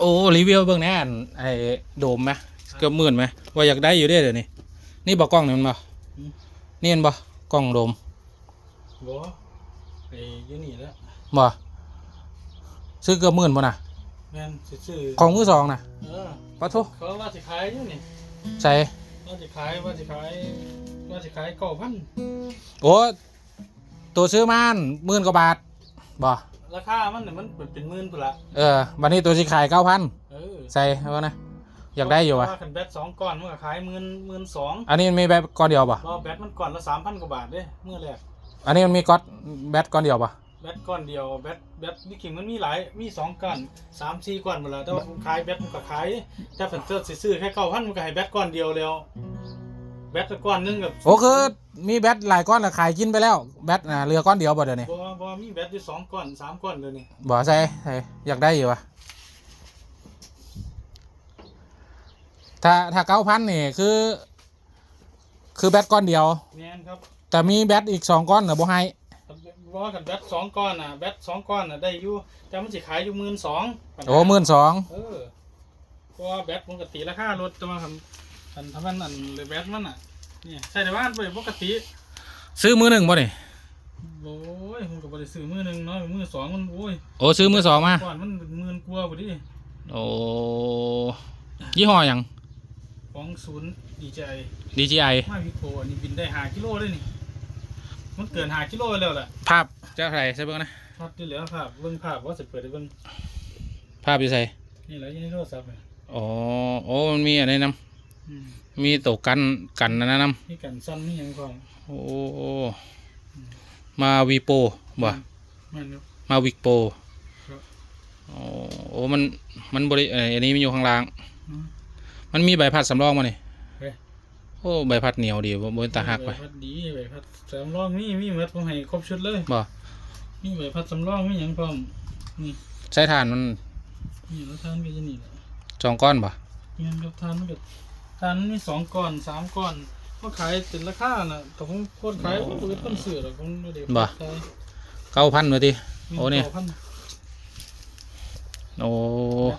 โอ้รีวิวเบื้องแหน่อันไอ้โดมไหมเกือบหมื่นไหมว่าอยากได้อยู่เด้อเดี๋ยวนี้นี่บอกกล้องนี่มันบ่อืมนี่มันบ่กล้องโดมบ่ไอ้อยูนี่แหล้วบ่ซื้อเกือบหมื่นบ่น่ะแม่นสิซื้อของมือสองน่ะเออปะทุเขาว่าสิขายอยู่นี่ใส่ว่าสิขายว่าสิขายว่าสิขายเก้าพันโอ้ตัวซื้อมานหมื่นกว่าบาทบ่ ราคามันเนี่ยมันเป็นหมื่นปุ่นละเออวันนี้ตัวสิขายเก้าพันเออใส่เอานะอยากได้อยู่วะว่าคันแบตสองก้อนมันก็ขายหมื่นหมื่นสองอันนี้มันมีแบบก้อนเดียวป่ะรอแบตมันก่อนละสามพันกว่าบาทเด้เมื่อแรกอันนี้มันมีก๊อตแบตก้อนเดียวป่ะแบตก้อนเดียวแบตแบตนี่ขิงมันมีหลายมีสองก้อนสามสี่ก้อนหมดแล้วแต่ว่าผมขายแบตมันก็ขายถ้าเป็นเสื้อซื้อแค่เก้าพันมันก็ให้แบตก้อนเดียวแล้ว แบตก้อนหนึงกับโอ้คือมีแบตหลายก้อนแล้วขายกินไปแล้วแบตอ่าเหลือก้อนเดียวบ่เดี๋ยวนี้บ่บ่มีแบตอยู่สองก้อนสามก้อนเลยนี่บ่ใส่ใส่อยากได้อยู่วะถ้าถ้าเก้าพันนี่คือ คือแบตก้อนเดียว แม่นครับแต่มีแบตอีกสองก้อนเหรอบ่ให้ว่ากันแบตสองก้อนน่ะแบตสองก้อนน่ะได้อยู่แต่มันสิขายอยู่หมื่นสองโอ้หมื่นสองเออเพราะว่าแบตปกติราคารถจะมาทำ อันทำมันอันเลยแบตมันอะนี่ใช่ในบ้านไปปกติซื้อมือหนึ่งบ่นี่โอ้ยผมก็บริซื้อมือหนึ่งเนาะมือสองมันโอ้ยโอ้ซื้อมือสองมาก่อนมันเป็นหมื่นกว่าพอดีโอ้ยี่ห้ออย่างของศูนย์ดีใจ DJI มาพิโคอันนี้บินได้หากิโลเลยนี่มันเกินหากิโลแล้วแหละภาพจะใส่ใช่เบิ่งนะครับที่เหลือภาพเบิ่งภาพว่าจะเปิดได้เบิ่งภาพอยู่ใส่นี่แหละอยี่ในโทรศัพท์เนี่ยอ๋อโอ้มันมีอะไรนอืมำ มีตัวกันกันนะนะนนี่กันสั้นนี่ยังของำโอ้มาวีโปบ่แม่นครับ มาวิกโปครับอ๋อโอ้มันมันบริเอ่ออันนี้มันอยู่ข้างล่าง อืม มันมีใบพัดสำรองมาเนี่ยเฮ้ย โอ้ใบพัดเหนียวดีบ่บนตาหักไปใบพัดดีใบพัดสำรองมีมีหมดผมให้ครบชุดเลยบ่มีใบพัดสำรองมีหยังพร้อมนี่ใช้ถ่านมันนี่แล้วทานก็จะนี่แหละสองก้อนบ่ เงินกับทานมันก็ ทานมันมีสองก้อนสามก้อนก็ขายเป็นราคาน่ะแต่ผมโคตรขายผมเป็นต้นเสือหรอกผมไม่ได้ขายเก้าพันเลยทีโอ้เนี่ยต่พันโอ้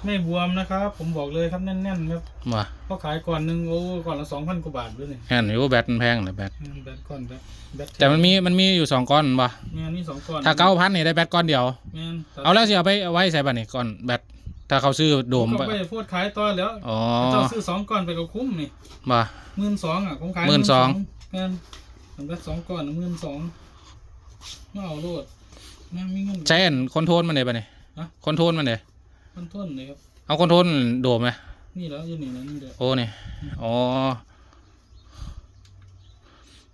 ไม่บวมนะครับ ผมบอกเลยครับแน่นๆครับบ่เขาขายก่อนหนึ่งโอ้ก่อนละสองพันกว่าบาทด้วยนี่แค่นอยู่แบตมันแพงเลยแบตแบตก้อนแบตแบตแต่มันมีมันมีอยู่สองก้อนบ่เงินมีสองก้อนถ้าเก้าพันนี่ได้แบตก้อนเดียวเงินเอาแล้วสิเอาไปเอาไว้ใส่บัตนี่ก่อนแบต ถ้าเขาซื้อโดมก็บ่ไปพูดขายต่อแล้วอ๋อเจ้าซื้อสองก้อนไปก็คุ้มนี่บ่หมื่นสองอะผมขายหมื่นสองเงินแบตสองก้อนหมื่นสองมาเอาโลดแม่งมีเงินใช้อันคอนโทรลมันเลยบัตนี่ฮะคอนโทรลมันเลยต้นต้นเลยครับเอาคอนโทรลโดมไหมนี่แล้วอยืนนี่นะนี่เด้อโอ้นี่อ๋อ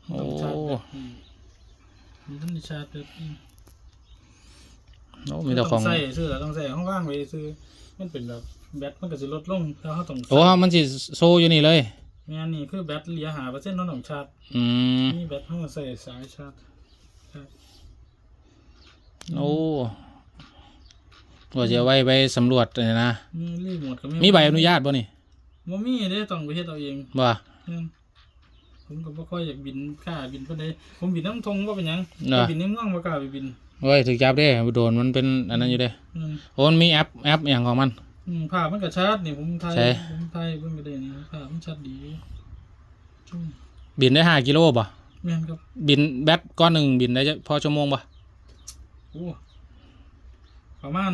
โอ้ต้องชาร์จแบบอืมมันต้องชาร์จแบบอืม โอ้มีแต่ของต้อง ใส่ซื้อแล้วต้องใส่ห้องว่างไว้ซื้อมันเป็นแบบแบตมันก็จะลดลงแล้วเขาต้องใส่โอ้มันสิโซอยู่นี่เลยงานนี่คือแบตเหลือหาเปอร์เซ็นต์น้องต้องชาร์จอืมนี่แบตเขาก็ใส่สายชาร์จชาร์จโอ้ว่าจะไว้ไปสำรวจเลยนะ มีรีโมทก็มีใบอนุญาตบ่นี่บ่มีเด้ต้องไปเฮ็ดเอาเองบ่อืมผมก็บ่ค่อยอยากบินกล้าบินปานใดผมบินน้ำทงบ่เป็นหยังเนาะบินในเมืองบ่กล้าไปบิน เว้ยถึกจับได้โดนมันเป็นอันนั้นอยู่เด้อืมโอ้มันมีแอปแอปอย่างของมัน อืมภาพมันก็ชัดนี่ผมถ่ายใช่ ผมถ่ายเบิ่งก็ได้นี่ภาพมันชัดดีอืมบินได้ห้ากิโลบ่แม่นครับบินแบตก้อนหนึ่งบินได้จะพอชั่วโมงบ่โอ้ประมาณ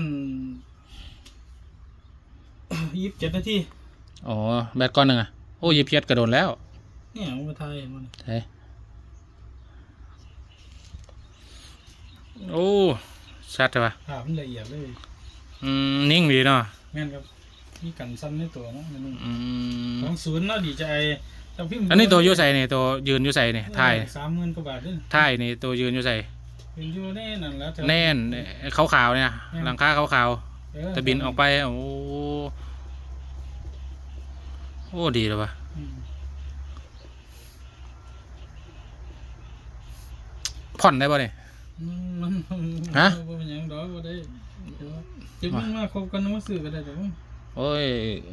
ยี่สิบเจ็ดนาทีอ๋อแบตก้อนหนึ่งอะโอ้ยเพียดกระโดนแล้วเนี่ยผมมาถ่ายเห็นมันใช่ โอ้ชัดใช่ปะภาพมันละเอียดเลย อืมนิ่งดีเนาะแม่นครับมีกันสั้นในตัวเนาะนั่นอืมของศูนย์เนาะดีใจแต่พี่อันนี้ตัวอยูใส่เนี่ยตัวยืนอยูใส่เนี่ยถ่ายสามหมื่นกว่าบาทด้วยถ่ายนี่ตัวยืนอยูใส่เป็นอยู่แน่นั่นแหล้วแน่นขาวขาวๆเนี่ย หลังคาขาวขาวๆแต่บินออกไปโอ้โอ้ดีเลยปะผ่อนได้ปะเนี่ยมัน ฮะบ่เป็นหยังดอกบ่ได้เดี๋ยวจะมึงมาคบกันมาซื้อก็ได้แต่ว่าโอ้ย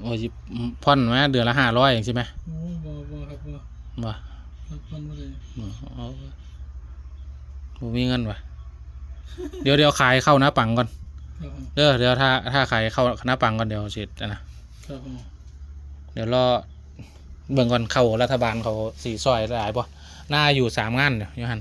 โอ้ยผ่อนไหมเดือนละห้าร้อยอย่างใช่ไหมโอ้บ่บ่ครับบ่บ่ครับมันบ่ได้บ่เอาผมมีเงินปะเดี๋ยวเดี๋ยวขายเข้านะปังก่อนอครับผมเด้อเดี๋ยวถ้าถ้าใครเข้าคณะปังก่อนเดี๋ยวสินะครับผมเดี๋ยวรอเบิ่งก่อนเข้ารัฐบาลเขาสีซอยได้ป่ะหน้าอยู่สามงานเดี๋ยวอยูหัน